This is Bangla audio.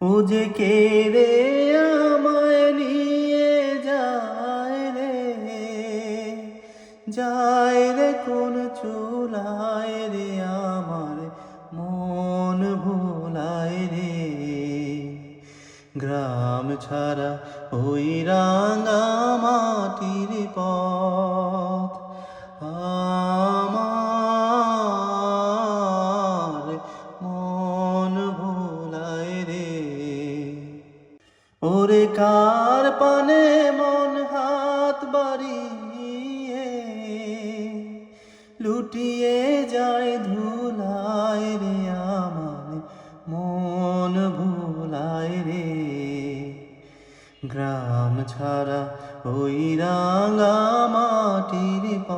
ও যে কে রে আমায় নিয়ে যায় রে? যায় রে কোন চুলায় রে আমার মন ভোলায় রে? গ্রাম ছাড়া ওই রাঙা মাটির পথ ওরে কার পানে মন হাত বাড়িয়ে, লুটিয়ে যায় ধুলায় রে আমার মন ভুলায় রে। গ্রাম ছাড়া ওই রাঙা মাটির পথ